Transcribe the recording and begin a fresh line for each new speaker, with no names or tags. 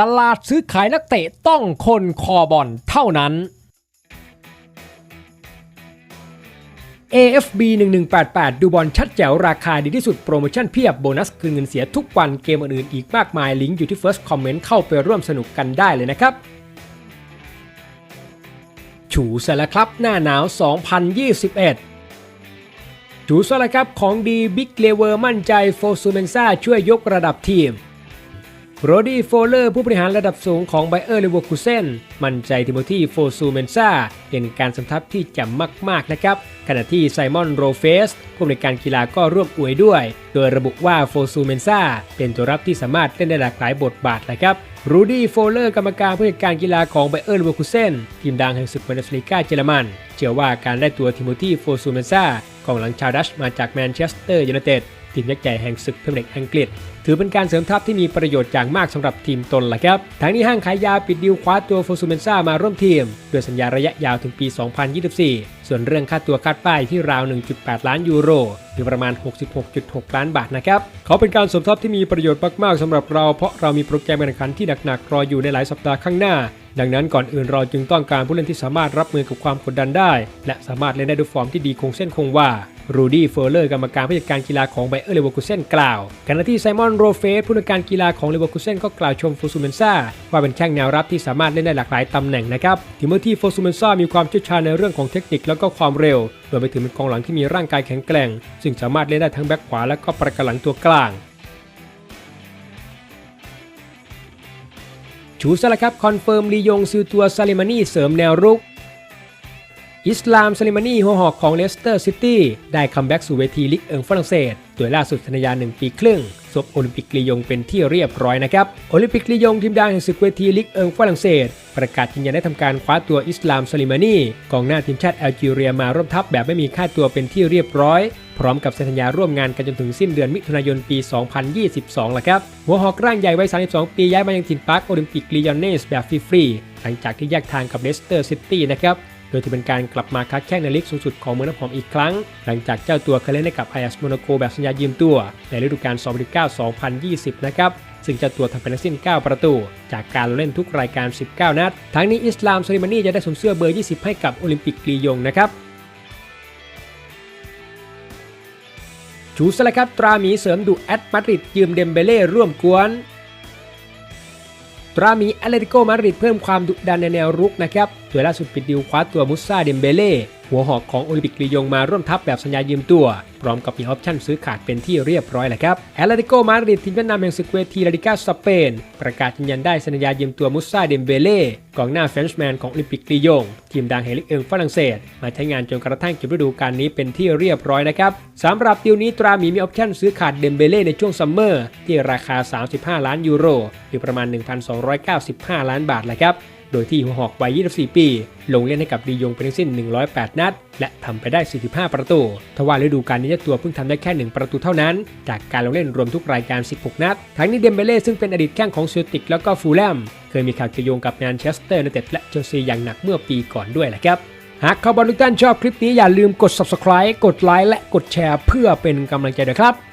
ตลาดซื้อขายนักเตะต้องคนคอบอลเท่านั้น AFB 1188 ดูบอลชัดแจ๋วราคาดีที่สุดโปรโมชั่นเพียบโบนัสคืนเงินเสียทุกวันเกมอื่นๆอีกมากมาย ลิงก์อยู่ที่ First Comment เข้าไปร่วมสนุกกันได้เลยนะครับ ฉูสละครับหน้าหนาว 2021ฉูสละครับของดีบิ๊กเลเวอร์มั่นใจโฟซูเมนซ่าช่วยยกระดับทีม โรดี้โฟเลอร์ผู้บริหารระดับสูงของไบเออร์เลเวอร์คูเซนมั่นใจทิโมธีโฟซูเมนซาเป็นการสัมทับที่จ่มมากๆนะครับ ขณะที่ไซมอนโรเฟสผู้บริการกีฬาก็ร่วมอวยด้วย โดยระบุว่าโฟซูเมนซาเป็นตัวรับที่สามารถเล่นได้หลากหลายบทบาทนะครับรูดี้โฟเลอร์กรรมการผู้จัดการกีฬาของไบเออร์เลเวอร์คูเซนทีมดังแห่งศึกบุนเดสลีกาเยอรมันเชื่อว่าการได้ตัวทิโมธีโฟซูเมนซากองหลังชาวดัชมาจากแมนเชสเตอร์ยูไนเต็ด ทีมยักษ์ใหญ่แห่งศึกพรีเมียร์ลีกอังกฤษ ถือเป็นการเสริมทัพที่มีประโยชน์อย่างมากสำหรับทีมตนล่ะครับทั้งนี้ห้างขายยาปิดดีลคว้าตัวโฟซูเมนซ่ามาร่วมทีมด้วยสัญญาระยะยาวถึงปี 2024 ส่วนเรื่องค่าตัวคาดป้ายที่ราว 1.8 ล้านยูโรหรือประมาณ 66.6 ล้านบาทนะครับ เขาเป็นการเสริมทัพที่มีประโยชน์มาก ๆสำหรับเรา เพราะเรามีโปรแกรมการแข่งขันที่หนัก ๆ รออยู่ในหลายสัปดาห์ข้างหน้า ดังนั้นก่อนอื่นเราจึงต้องการผู้เล่นที่สามารถรับมือกับความกดดันได้ และสามารถเล่นได้ด้วยฟอร์มที่ดีคงเส้นคงวา รูดี้เฟอร์เลอร์กรรมการผู้จัดการกีฬาของไบเออร์เลเวอร์คูเซนกล่าว ขณะที่ไซมอนโรเฟสผู้จัดการกีฬาของเลเวอร์คูเซนก็กล่าวชมโฟซูเมนซ่าว่าเป็นแข้งแนวรับที่สามารถเล่นได้หลากหลายตำแหน่งนะครับทีมที่โฟซูเมนซ่ามีความเชี่ยวชาญในเรื่องของเทคนิคแล้วก็ความเร็วรวมไปถึงเป็นกองหลังที่มีร่างกายแข็งแกร่ง ซึ่งสามารถเล่นได้ทั้งแบ็คขวาและก็ประกันหลังตัวกลางชูสละครับคอนเฟิร์มลียงซิลตัวซาลิมานีเสริมแนวรุก อิสลามซาลิมานีหัวหอกของเลสเตอร์ซิตี้ได้คัมแบ็กสู่เวทีลีกเอิงฝรั่งเศส โดยล่าสุดสัญญา1ปีครึ่งซบโอลิมปิกลียงเป็นที่เรียบร้อยนะครับ โอลิมปิกลียงทีมดังแห่งศึกเวทีลีกเอิงฝรั่งเศส ประกาศยืนยันได้ทำการคว้าตัวอิสลามซาลิมานีกองหน้าทีมชาติแอลจีเรียมาร่วมทัพแบบไม่มีค่าตัวเป็นที่เรียบร้อย พร้อมกับเซ็นสัญญาร่วมงานกันจนถึงสิ้นเดือนมิถุนายนปี 2022ละครับ หัวหอกร่างใหญ่วัย 32 ปีย้ายมายังถิ่นปาร์คโอลิมปิกลียอนเนสแบบฟรีๆหลังจากที่แยกทางกับเลสเตอร์ซิตี้นะครับ โดยจะเป็นการกลับมาค้าแข่งในลีกสูงสุดของเมืองน้ำหอมอีกครั้ง หลังจากเจ้าตัวเคยเล่นให้กับไอ a อสโมนาโกแบบสัญญายืมตัว ในฤดูกาล 2019-2020 นะครับ ซึ่งเจ้าตัวทำไปทั้งสิ้น 9 ประตู จากการเล่นทุกรายการ 19 นัด ทั้งนี้อิสลามซาลิมานีจะได้สวมเสื้อเบอร์ 20 ให้กับโอลิมปิกลียงนะครับชูสละครับตราหมีเสริมดุแอตมาดริดยืมเดมเบเล่ร่วมกวน ตราหมีแอตเลติโกมาดริดเพิ่มความดุดันในแนวรุกนะครับโดยล่าสุดปิดดิวคว้าตัวมุสซาเดมเบเล่ หัวหอกของโอลิมปิกลียงมาร่วมทัพแบบสัญญายืมตัว พร้อมกับมีออปชั่นซื้อขาดเป็นที่เรียบร้อยแล้วครับแอตเลติโกมาดริดทีมเวียดนามแห่งศึกเวทีลาลิกาสเปน ประกาศยืนยันได้สัญญายืมตัวมุสซาเดมเบเล่กองหน้าเฟรนช์แมนของโอลิมปิกลียง ทีมดังแห่งลีกเอิงฝรั่งเศส มาใช้งานจนกระทั่งจบฤดูกาลนี้เป็นที่เรียบร้อยนะครับสำหรับดีลนี้ตราหมีมีออปชั่นซื้อขาดเดมเบเล่ในช่วงซัมเมอร์ที่ราคา 35 ล้านยูโรหรือประมาณ 1,295 ล้านบาทแหละครับ โดยที่หัวหอกวัย 24 ปี ลงเล่นให้กับดียงเป็นทั้งสิ้น 108 นัด และทำไปได้ 45 ประตู ทว่าฤดูกาลนี้เจ้าตัวเพิ่งทำได้แค่ 1 ประตูเท่านั้น จากการลงเล่นรวมทุกรายการ 16 นัด ทั้งนี้เดมเบเล่ซึ่งเป็นอดีตแข้งของเซลติกแล้วก็ฟูลแลม เคยมีข่าวเกี่ยวโยงกับแมนเชสเตอร์ยูไนเต็ดและเชลซีอย่างหนักเมื่อปีก่อนด้วยแหละครับหากข่าวบอลทุกท่านชอบคลิปนี้อย่าลืมกด subscribe กดไลค์และกดแชร์เพื่อเป็นกำลังใจด้วยครับ